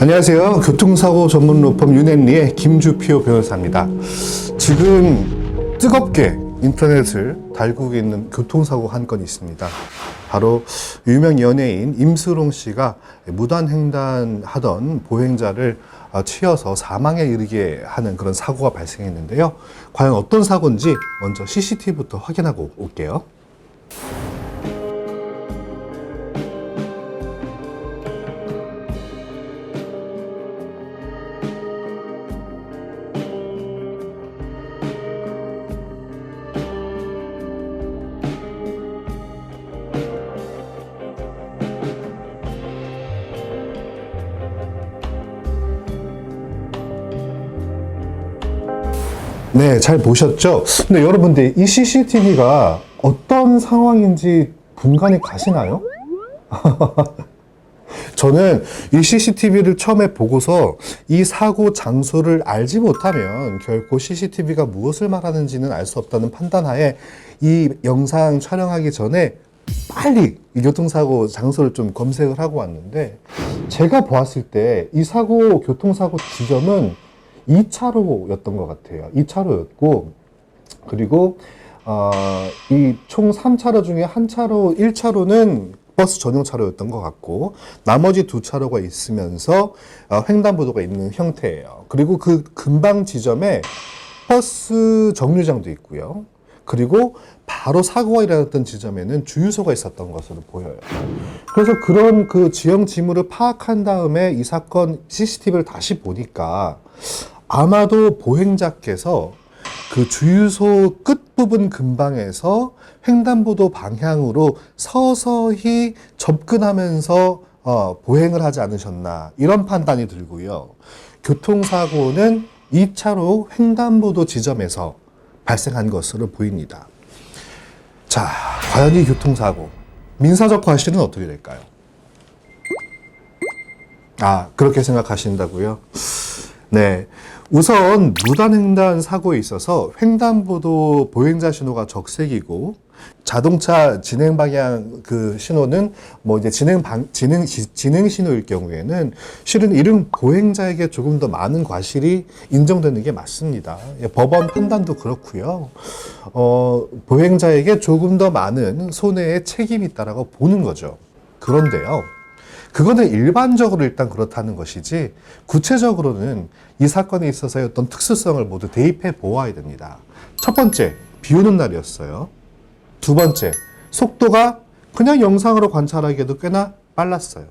안녕하세요. 교통사고 전문 로펌 유넷리의 김주피오 변호사입니다. 지금 뜨겁게 인터넷을 달구고 있는 교통사고 한 건 있습니다. 바로 유명 연예인 임수롱 씨가 무단횡단 하던 보행자를 어, 치여서 사망에 이르게 하는 그런 사고가 발생했는데요. 과연 어떤 사고인지 먼저 CCTV부터 확인하고 올게요. 네, 잘 보셨죠? 근데 여러분들 이 CCTV가 어떤 상황인지 분간이 가시나요? 저는 이 CCTV를 처음에 보고서 이 사고 장소를 알지 못하면 결코 CCTV가 무엇을 말하는지는 알 수 없다는 판단하에 이 영상 촬영하기 전에 빨리 이 교통사고 장소를 좀 검색을 하고 왔는데 제가 보았을 때 이 사고 교통사고 지점은 2차로였던 것 같아요. 2차로였고 그리고 어, 이총 3차로 중에 한 차로, 1차로는 버스 전용 차로였던 것 같고 나머지 두 차로가 있으면서 어, 횡단보도가 있는 형태예요. 그리고 그 근방 지점에 버스 정류장도 있고요. 그리고 바로 사고가 일어났던 지점에는 주유소가 있었던 것으로 보여요. 그래서 그런 그 지형 지물을 파악한 다음에 이 사건 CCTV를 다시 보니까 아마도 보행자께서 그 주유소 끝부분 근방에서 횡단보도 방향으로 서서히 접근하면서 어, 보행을 하지 않으셨나 이런 판단이 들고요. 교통사고는 2차로 횡단보도 지점에서 발생한 것으로 보입니다. 자, 과연 이 교통사고 민사적 과실은 어떻게 될까요? 아, 그렇게 생각하신다고요? 네. 우선 무단횡단 사고에 있어서 횡단보도 보행자 신호가 적색이고 자동차 진행 방향 그 신호는 뭐 이제 진행 방 진행 시- 진행 신호일 경우에는 실은 이른 보행자에게 조금 더 많은 과실이 인정되는 게 맞습니다. 예, 법원 판단도 그렇고요. 어, 보행자에게 조금 더 많은 손해의 책임이 있다라고 보는 거죠. 그런데요. 그거는 일반적으로 일단 그렇다는 것이지 구체적으로는 이 사건에 있어서의 어떤 특수성을 모두 대입해 보아야 됩니다. 첫 번째, 비 오는 날이었어요. 두 번째, 속도가 그냥 영상으로 관찰하기에도 꽤나 빨랐어요.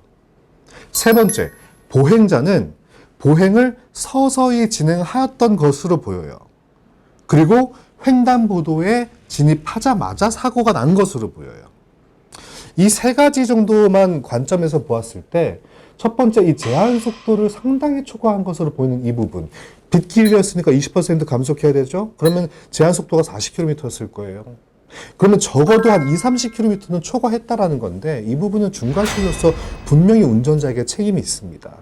세 번째, 보행자는 보행을 서서히 진행하였던 것으로 보여요. 그리고 횡단보도에 진입하자마자 사고가 난 것으로 보여요. 이 세 가지 정도만 관점에서 보았을 때, 첫 번째 이 제한 속도를 상당히 초과한 것으로 보이는 이 부분. 빗길이었으니까 20% 감속해야 되죠? 그러면 제한 속도가 40km였을 거예요. 그러면 적어도 한 2, 30km는 초과했다라는 건데, 이 부분은 중과실로서 분명히 운전자에게 책임이 있습니다.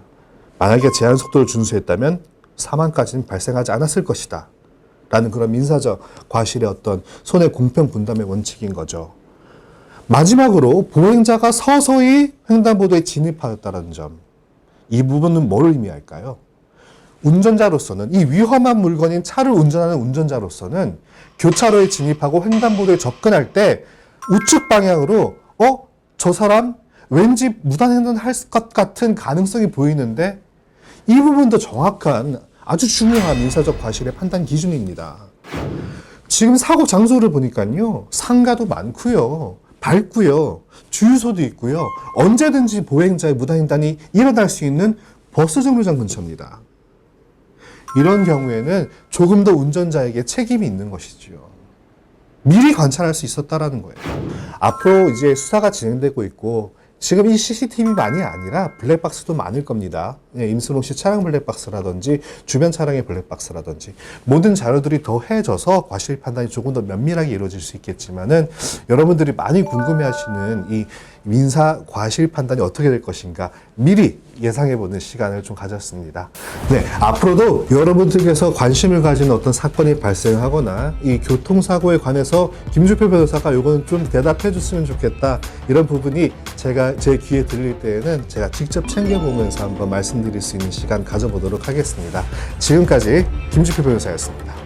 만약에 제한 속도를 준수했다면 사망까지는 발생하지 않았을 것이다. 라는 그런 민사적 과실의 어떤 손해 공평 분담의 원칙인 거죠. 마지막으로 보행자가 서서히 횡단보도에 진입하였다는 점. 이 부분은 뭘 의미할까요? 운전자로서는 이 위험한 물건인 차를 운전하는 운전자로서는 교차로에 진입하고 횡단보도에 접근할 때 우측 방향으로 어? 저 사람 왠지 무단횡단 할 것 같은 가능성이 보이는데 이 부분도 정확한 아주 중요한 민사적 과실의 판단 기준입니다. 지금 사고 장소를 보니까요. 상가도 많고요. 밝고요. 주유소도 있고요. 언제든지 보행자의 무단횡단이 일어날 수 있는 버스 정류장 근처입니다. 이런 경우에는 조금 더 운전자에게 책임이 있는 것이지요. 미리 관찰할 수 있었다라는 거예요. 앞으로 이제 수사가 진행되고 있고 지금 이 CCTV만이 아니라 블랙박스도 많을 겁니다. 예, 임수롱 씨 차량 블랙박스라든지 주변 차량의 블랙박스라든지 모든 자료들이 더해져서 과실 판단이 조금 더 면밀하게 이루어질 수 있겠지만은 여러분들이 많이 궁금해하시는 이 민사 과실 판단이 어떻게 될 것인가 미리 예상해보는 시간을 좀 가졌습니다. 네, 앞으로도 여러분들께서 관심을 가지는 어떤 사건이 발생하거나 이 교통사고에 관해서 김주표 변호사가 요거는 좀 대답해 줬으면 좋겠다 이런 부분이 제가 제 귀에 들릴 때에는 제가 직접 챙겨보면서 한번 말씀드릴 수 있는 시간 가져보도록 하겠습니다. 지금까지 김주표 변호사였습니다.